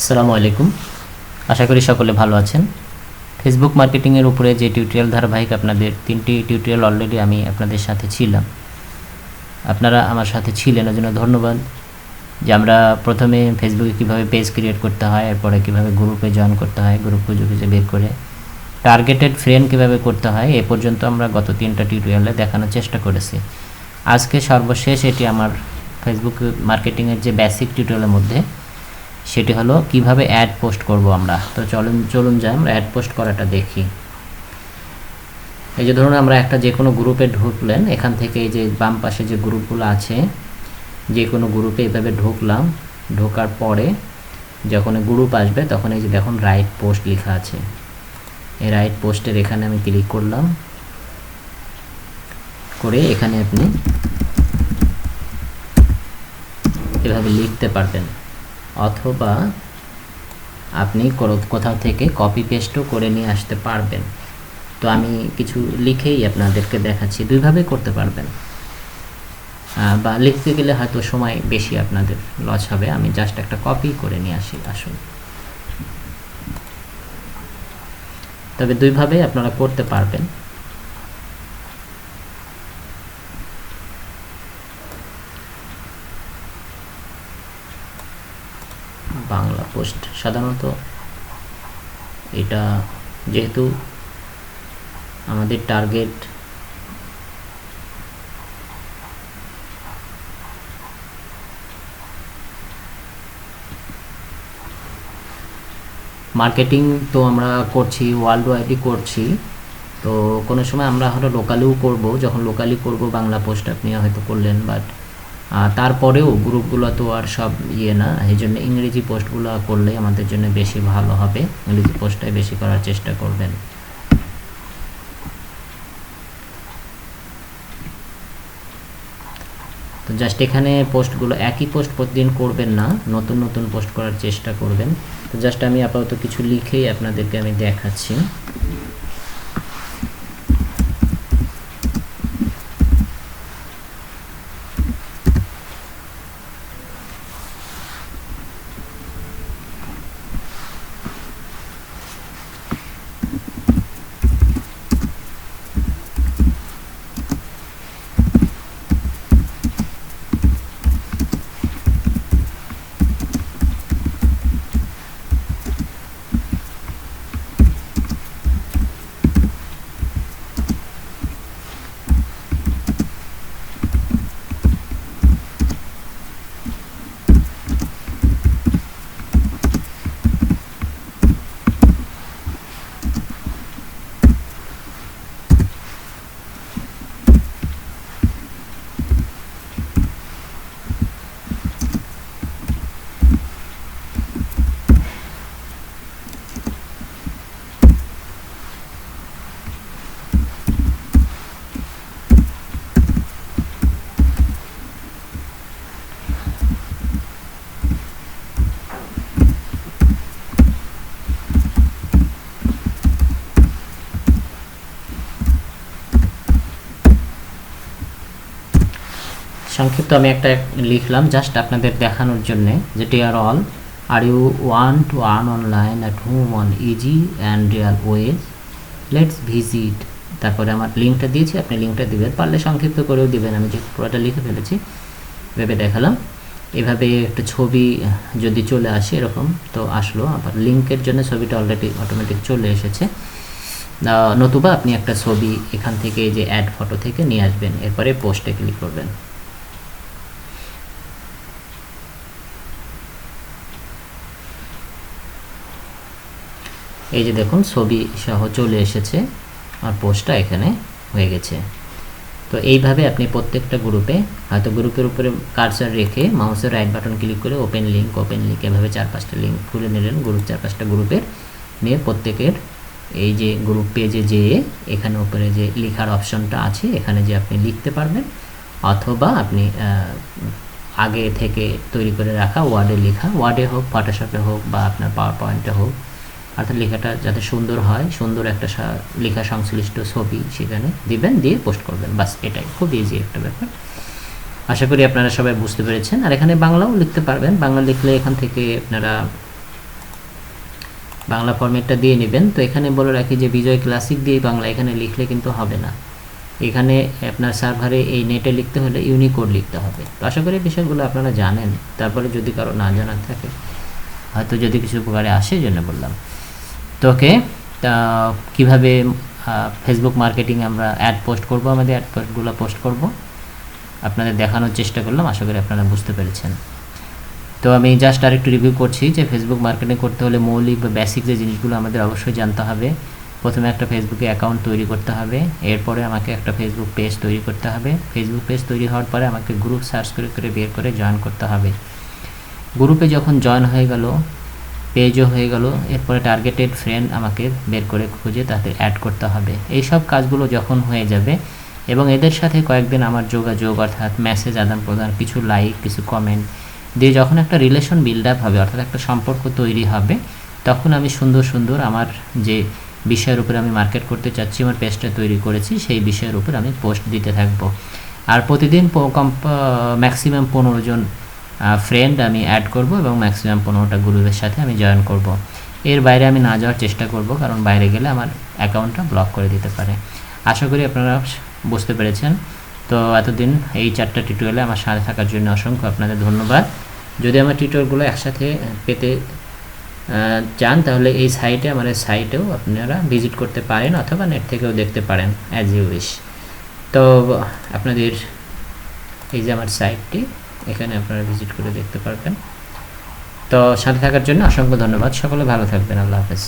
আসসালামু আলাইকুম। আশা করি সকলে ভালো আছেন। ফেসবুক মার্কেটিংয়ের উপরে যে টিউটোরিয়াল ধারাবাহিক আপনাদের তিনটি টিউটোরিয়াল অলরেডি আমি আপনাদের সাথে ছিলাম। আপনারা আমার সাথে ছিলেন ওই জন্য ধন্যবাদ। যে আমরা প্রথমে ফেসবুকে কীভাবে পেজ ক্রিয়েট করতে হয়, এরপরে কীভাবে গ্রুপে জয়েন করতে হয় গ্রুপ খুঁজে খুঁজে বের করে টার্গেটেড ফ্রেন্ড কীভাবে করতে হয়, এ পর্যন্ত আমরা গত তিনটা টিউটোরিয়ালে দেখানোর চেষ্টা করেছি। আজকে সর্বশেষ এটি আমার ফেসবুক মার্কেটিংয়ের যে বেসিক টিউটোরিয়ালের মধ্যে সেটি হলো কীভাবে অ্যাড পোস্ট করব আমরা? তো চলুন চলুন যাই আমরা অ্যাড পোস্ট করাটা দেখি। এই যে ধরুন আমরা একটা যে কোনো গ্রুপে ঢুকলেন, এখান থেকে এই যে বাম পাশে যে গ্রুপগুলো আছে, যে কোনো গ্রুপে এভাবে ঢুকলাম, ঢোকার পরে যখন গ্রুপ আসবে, তখন এই যে দেখুন রাইট পোস্ট লেখা আছে। এই রাইট পোস্টের এখানে আমি ক্লিক করলাম। করে এখানে আপনি এভাবে লিখতে পারবেন। অথবা আপনি কোথাও থেকে কপি পেস্টও করে নিয়ে আসতে পারবেন। তো আমি কিছু লিখেই আপনাদেরকে দেখাচ্ছি, দুইভাবে করতে পারবেন। বা লিখতে গেলে হয়তো সময় বেশি আপনাদের লস হবে, আমি জাস্ট একটা কপি করে নিয়ে আসি, আসুন। তবে দুইভাবে আপনারা করতে পারবেন। বাংলা পোস্ট। সাধারণত এটা যেহেতু আমাদের টার্গেট মার্কেটিং তো আমরা করছি ওয়ার্ল্ড ওয়াইডই করছি। তো কোনো সময় আমরা হয়তো লোকালিও করব, যখন লোকালি করব বাংলা পোস্ট, আপনি হয়তো করলেন বাট তারপরেও গ্রুপগুলো তো আর সব ইয়ে না, এই জন্য ইংরেজি পোস্টগুলো করলে আমাদের জন্য বেশি ভালো হবে। ইংরেজি পোস্টটাই বেশি করার চেষ্টা করবেন। তো জাস্ট এখানে পোস্টগুলো, একই পোস্ট প্রতিদিন করবেন না, নতুন নতুন পোস্ট করার চেষ্টা করবেন। তো জাস্ট আমি আপাতত কিছু লিখেই আপনাদেরকে আমি দেখাচ্ছি। সংক্ষিপ্ত আমি একটা লিখলাম জাস্ট আপনাদের দেখানোর জন্যে যেটি আর all are you want to earn online at home on easy and real ways let's visit তারপরে আমার লিঙ্কটা দিয়েছি, আপনি লিঙ্কটা দিবেন, পারলে সংক্ষিপ্ত করেও দেবেন, আমি যে পুরোটা লিখে ফেলেছি, ভেবে দেখালাম। এভাবে একটা ছবি যদি চলে আসে এরকম, তো আসলো, আবার লিঙ্কের জন্য ছবিটা অলরেডি অটোমেটিক চলে এসেছে। নতুবা আপনি একটা ছবি এখান থেকে যে অ্যাড ফটো থেকে নিয়ে আসবেন, এরপরে পোস্টে ক্লিক করবেন। এই যে দেখুন, ছবি সহ চলে এসেছে আর পোস্টটা এখানে হয়ে গেছে। তো এইভাবে আপনি প্রত্যেকটা গ্রুপে হয়তো গ্রুপের উপরে কার্সার রেখে মাউসের রাইট বাটন ক্লিক করে ওপেন লিঙ্ক ওপেন লিঙ্ক এভাবে চার পাঁচটা লিঙ্ক খুলে নিলেন গ্রুপ চার পাঁচটা গ্রুপের নিয়ে প্রত্যেকের এই যে গ্রুপ পেজে যেয়ে এখানে উপরে যে লেখার অপশনটা আছে, এখানে যে আপনি লিখতে পারবেন অথবা আপনি আগে থেকে তৈরি করে রাখা ওয়ার্ডে লেখা। ওয়ার্ডে হোক ফটোশপে হোক বা আপনার পাওয়ার পয়েন্টে হোক অর্থাৎ লেখাটা যাতে সুন্দর হয়, সুন্দর একটা লেখা সংশ্লিষ্ট ছবি সেখানে দিবেন, দিয়ে পোস্ট করবেন। বাস এটাই, খুব ইজি একটা ব্যাপার। আশা করি আপনারা সবাই বুঝতে পেরেছেন। আর এখানে বাংলাও লিখতে পারবেন। বাংলা লিখলে এখান থেকে আপনারা বাংলা ফরম্যাটটা দিয়ে নেবেন। তো এখানে বলে রাখি যে বিজয় ক্লাসিক দিয়ে বাংলা এখানে লিখলে কিন্তু হবে না। এখানে আপনার সার্ভারে এই নেটে লিখতে হলে ইউনিকোড লিখতে হবে। তো আশা করি বিষয়গুলো আপনারা জানেন। তারপরে যদি কারও না জানার থাকে, হয়তো যদি কিছু উপকারে আসে জন্য বললাম। তো ওকে তা কীভাবে ফেসবুক মার্কেটিং আমরা অ্যাড পোস্ট করব, আমাদের অ্যাড পোস্টগুলো পোস্ট করব? আপনাদের দেখানোর চেষ্টা করলাম, আশা করি আপনারা বুঝতে পেরেছেন। তো আমি জাস্ট আরেকটু রিভিউ করছি যে ফেসবুক মার্কেটিং করতে হলে মৌলিক বা বেসিক যে জিনিসগুলো আমাদের অবশ্যই জানতে হবে। প্রথমে একটা ফেসবুকে অ্যাকাউন্ট তৈরি করতে হবে, এরপরে আমাকে একটা ফেসবুক পেজ তৈরি করতে হবে। ফেসবুক পেজ তৈরি হওয়ার পরে আমাকে গ্রুপ সার্চ করে করে বের করে জয়েন করতে হবে। গ্রুপে যখন জয়েন হয়ে গেল পেজও হয়ে গেল। এরপরে টার্গেটেড ফ্রেন্ড আমাকে বের করে খুঁজে তাতে অ্যাড করতে হবে। এই সব কাজগুলো যখন হয়ে যাবে এবং এদের সাথে কয়েকদিন আমার যোগাযোগ অর্থাৎ মেসেজ আদান প্রদান, কিছু লাইক কিছু কমেন্ট দিয়ে যখন একটা রিলেশন বিল্ড আপ হবে, অর্থাৎ একটা সম্পর্ক তৈরি হবে, তখন আমি সুন্দর সুন্দর আমার যে বিষয়ের উপরে আমি মার্কেট করতে চাচ্ছি, আমার পেজটা তৈরি করেছি, সেই বিষয়ের উপর আমি পোস্ট দিতে থাকব। আর প্রতিদিন ম্যাক্সিমাম পনেরো জন ফ্রেন্ড আমি অ্যাড করব এবং ম্যাক্সিমাম পনেরোটা গ্রুপের সাথে আমি জয়েন করব। এর বাইরে আমি না যাওয়ার চেষ্টা করব কারণ বাইরে গেলে আমার অ্যাকাউন্টটা ব্লক করে দিতে পারে। আশা করি আপনারা বুঝতে পেরেছেন। তো এতদিন এই চারটা টিউটোরিয়ালে আমার সাথে থাকার জন্য অসংখ্য আপনাদের ধন্যবাদ। যদি আমার টিউটোরিয়ালগুলো একসাথে পেতে চান তাহলে এই সাইটে আমার সাইটেও আপনারা ভিজিট করতে পারেন অথবা নেট থেকেও দেখতে পারেন অ্যাজ ইউ উইশ তো আপনাদের, এই যে আমার সাইটটি এখানে আপনারা ভিজিট করে দেখতে পারবেন। তো সাথে থাকার জন্য অসংখ্য ধন্যবাদ। সকলে ভালো থাকবেন। আল্লাহ হাফেজ।